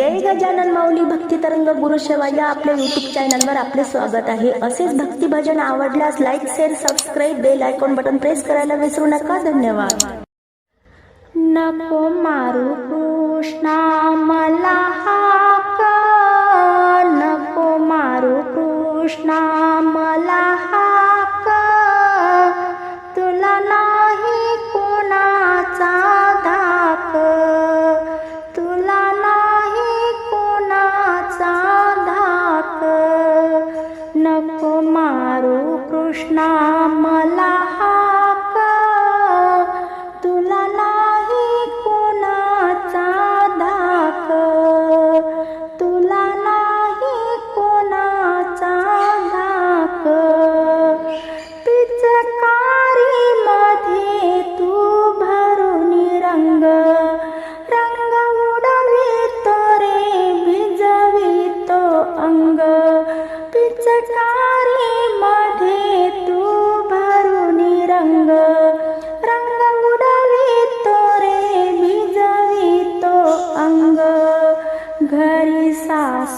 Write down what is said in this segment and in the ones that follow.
जय गजानन माऊली भक्ती तरंग गुरु शेवा या आपल्या युट्यूब चॅनलवर आपले स्वागत आहे. असेच भक्ती भजन आवडल्यास like share subscribe bell icon button press करायला विसरू नका. धन्यवाद. नको मारू कृष्णा मला हाक नको मारू कृष्णा मला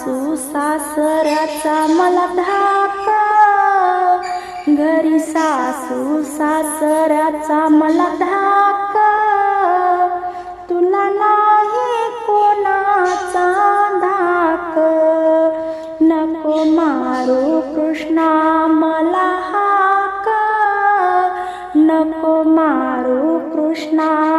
सासू सासऱ्याचा मला धाक. घरी सासू सासऱ्याचा मला धाक. तुला नाही कोणाचा धाक. नको मारू कृष्णा मला हाक. नको मारू कृष्णा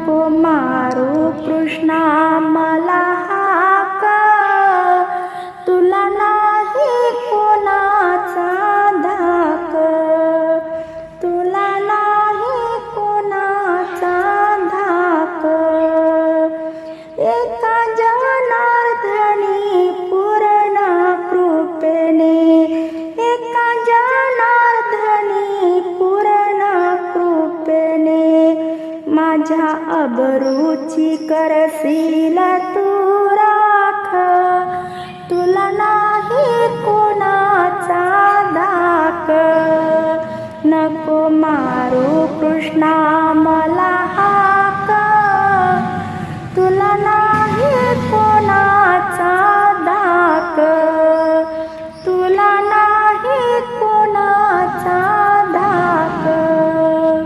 नको कृष्णा माझ्या अबरूची करशील तू राख. तुला नाही कोणाचा धाक. नको मारू कृष्णा